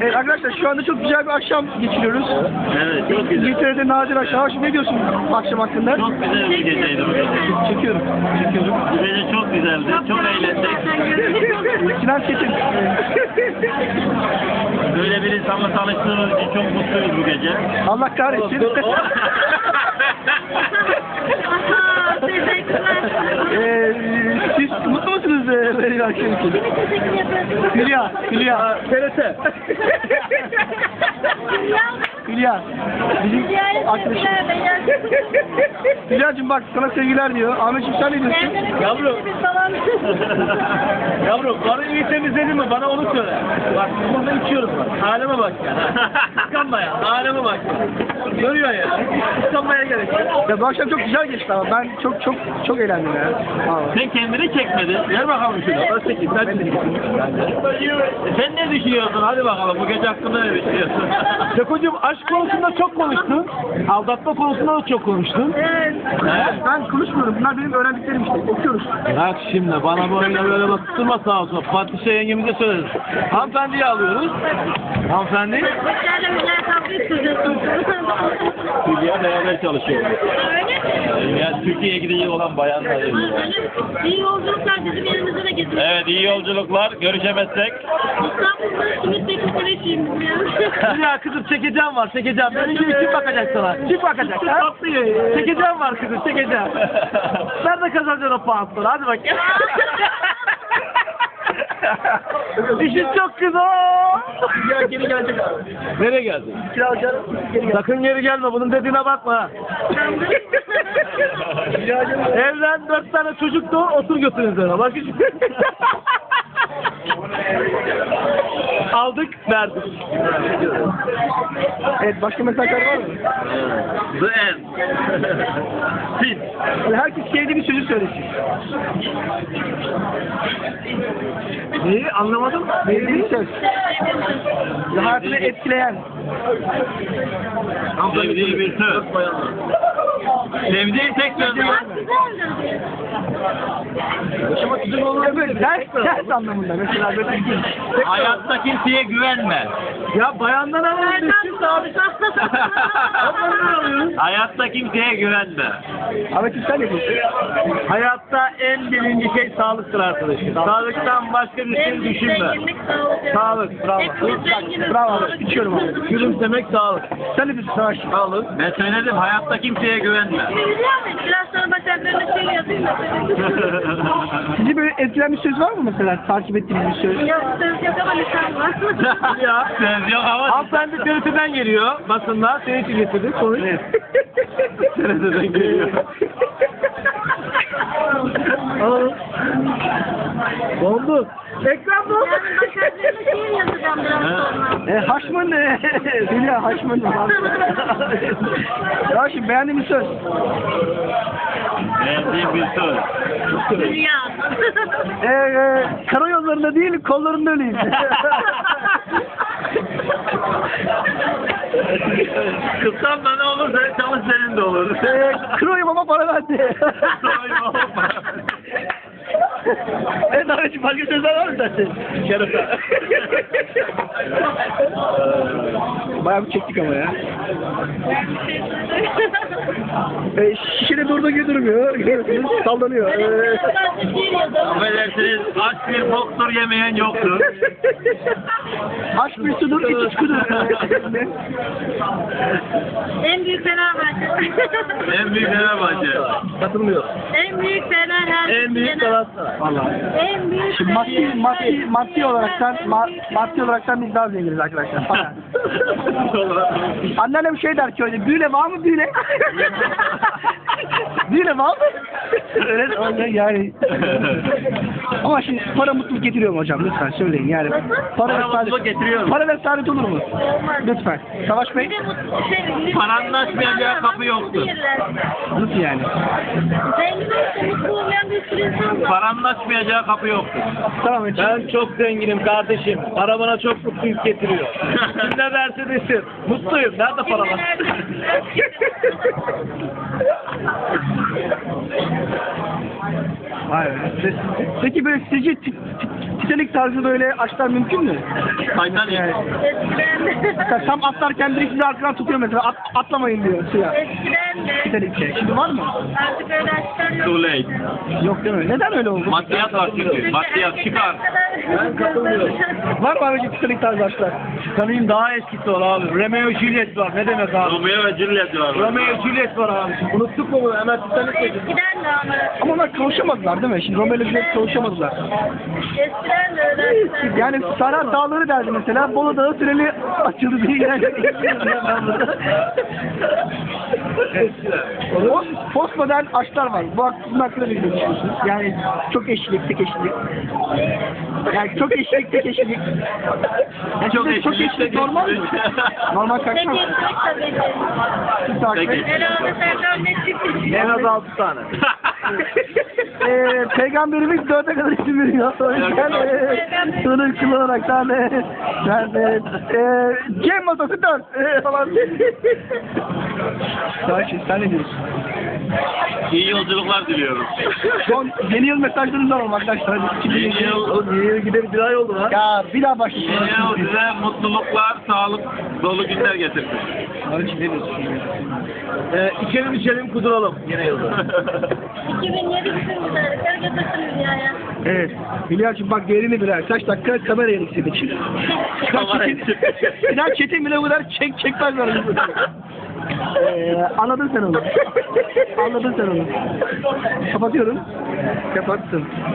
evet, arkadaşlar şu anda çok güzel bir akşam geçiriyoruz. Evet çok güzel. İngiltere'de nadir akşam. Haşim ne diyorsun akşam hakkında? Çok güzel bir geceydi bu gece. Çekiyorum. Çekiyorum. Gece çok güzeldi. Çok eğlendik. Sinan Çetin. Böyle bir insanla tanıştığımız için çok mutluyuz bu gece. Allah kahretsin. mutlu musunuz e, akşam için? Kimin teşekkür yapıyorsunuz? Hülya, Hülya. TRT. Hülya. Bizim arkadaşım. Hülya'cığım bak sana sevgiler diyor. Ahmetciğim sen ne diyorsun? Yavrum. Yavrum iyi temizledin mi? Bana onu söyle. Bak burada içiyoruz bak. Halime bak ya. Kıskanma ya. Halime bak. Görüyor ya. Kıskanmaya gerek yok. Ya bu akşam çok güzel geçti ama ben çok çok çok eğlendim ya. Vallahi. Sen kendini çekmedin. Ver bakalım şunu. Ben çekeyim. Ben çekeyim. E Sen ne düşünüyorsun? Hadi bakalım bu gece hakkında ne düşünüyorsun? Sekocuğum aşk konusunda çok konuştun. Aldatma konusunda da çok konuştun. Evet. Ben konuşmuyorum. Bunlar benim öğrendiklerim işte. Okuyoruz. Bak şimdi bana böyle böyle bastırma sağa sola. Fatih yengemize söyleriz. Hanımefendiyi alıyoruz. Hanımefendi. Bizlerle bizler kavga ediyorsunuz. Hülya beraber çalışıyor. Öyle Yani Türkiye'ye gidecek olan bayanlar. İyi yolculuklar bizim yerimize de getirin. Evet iyi yolculuklar. Görüşemezsek. İstanbul'da simit bekleşiyim ya. Ya kızım çekeceğim var çekeceğim. Benim gibi kim bakacak sana? Kim bakacak ha? Çekeceğim var kızım çekeceğim. Nerede kazanacaksın o puanları? Hadi bakayım. İşin çok güzel. Ya geri gelecek abi. Nereye geldin? Sakın geri gelme. Bunun dediğine bakma. Evlen dört tane çocuk doğur otur götür üzerine. Bak hiç. Aldık verdik. Evet başka mesajlar var mı? The end. Sin. Yani herkes sevdiği bir sözü söylesin. Neyi anlamadım. Sevdiği bir söz. Ya hayatını etkileyen. Sevdiği bir söz. Sevdiği tek söz var. Yaşamak güzel olur. Böyle ders, ders anlamında. Mesela böyle ilginç. Hayatta kimseye güvenme. Ya bayandan alalım. Şimdi abi. Hayatta kimseye güvenme. Ahmet'im sen ne diyorsun? Hayatta en birinci şey sağlıktır arkadaşım. Sağlıktan başka bir şey düşünme. Sağlık, bravo. Bravo abi. İçiyorum abi. Gülümsemek sağlık. Sen ne diyorsun Savaş? Sağlık. Ben söyledim hayatta kimseye güvenme. Biraz sonra bacaklarına şey yazayım da. Sizi böyle etkileyen bir söz var mı mesela? Takip ettiğiniz bir söz? Yok söz yok ama nişan var. Ya. Söz yok ama. Hanımefendi TRT'den geliyor basında. Senin için getirdik. Konuş. TRT'den geliyor. Ekran doldu. Yani bacaklarına şey yazacağım biraz sonra. E, Haşmın e, Hülya Haşmın. ya şimdi beğendiğim bir söz. Beğendiğim bir söz. Dünya. E, e, karayollarında değil kollarında öleyim. Kıskan da ne olur sen çalış senin de olur. e, kroyum ama para verdi. Evet Ahmetciğim başka sözler var mı zaten? Şerefe. Bayağı bir çektik ama ya. E, şişede durduğu gibi durmuyor. Sallanıyor. E, Affedersiniz aç bir boktur yemeyen yoktur. aşk bir sudur, iç içkudur. en büyük Fenerbahçe. En büyük Fenerbahçe. Katılmıyor. en büyük Fener her En büyük Galatasaray. Vallahi. En büyük Şimdi maddi, maddi, maddi olaraktan, ma, maddi olaraktan biz daha zenginiz arkadaşlar. Anneannem şey der ki öyle, büyüle var mı büyüle? büyüle var mı? Öyle öyle yani. Ama şimdi para mutluluk getiriyor mu hocam? Lütfen söyleyin yani. Para, Para ve saadet- mutluluk getiriyor mu? Para ve saadet olur mu? Lütfen. Savaş Bey, şey, Paranın açmayacağı kapı yoktur. nasıl yani? Zengin olsa mutlu olmayan bir sürü insan var. Kapı yoktur. Tamam hocam. Ben çok zenginim kardeşim. Para bana çok mutluluk getiriyor. Kim ne derse desin. Mutluyum. Nerede paralar? Vay be. Peki böyle sizce Titanic tarzı böyle aşklar mümkün mü? Titanic. Yani, Eskiden tam atlarken biri sizi arkadan tutuyor mesela at, atlamayın diyor suya. Eskiden de Titanic'e. Şimdi var mı? artık öyle yok. Too late. Yok değil mi? Neden öyle oldu? Maddiyat var çünkü. Maddiyat çıkar. Ben katılmıyorum. Var mı abicim Titanic tarzı aşklar? Tanıyım daha eskisi var abi. Romeo Juliet var. Ne demek abi? Romeo ve Juliet var. Romeo Juliet var abi. Unuttuk mu bunu? Hemen Titanic dedik. Eskiden de ama Ama onlar kavuşamadılar değil mi? Şimdi Romeo ile Juliet kavuşamadılar. eskiden de öyle. Yani Sara Dağları derdi mesela. Bolu Dağı tüneli açıldı diye O postmodern aşklar var. Bu hakkında ne düşünüyorsunuz? Yani çok eşlilik, tek eşlilik. Yani çok eşlilik, tek eşlilik. Yani Çok sizce çok tek normal mi? eşlilik. Normal kaç Tek mı? ekmek tabii ki. Siz takip Peki. edin. Herhalde Serdar ne çıktı? En az 6 tane. Ee, peygamberimiz dörde kadar isim veriyor. Yüzden e, sınır kullanarak tane ben de e, Cem masası dört e, falan. Sakin sen ne diyorsun? İyi yolculuklar diliyorum. Son yeni yıl mesajlarınızı alalım arkadaşlar. Hadi Yeni yıl, Oğlum yeni gideri bir ay oldu lan. Ya bir daha yeni başlasın. yıl size mutluluklar, sağlık dolu günler getirsin. Barış ne diyorsun? Ee, içelim içelim kuduralım yine yılda. 2007 düşünmüşler. Götürsünüz dünyaya. Evet. Bilal'cim bak yerini birer. Kaç dakika kamera yedik senin için. Kamera Çetin, Bilal Çetin bile bu kadar çek çekmezler. Ee, anladın sen onu. Anladın sen onu. Kapatıyorum. Kapattım.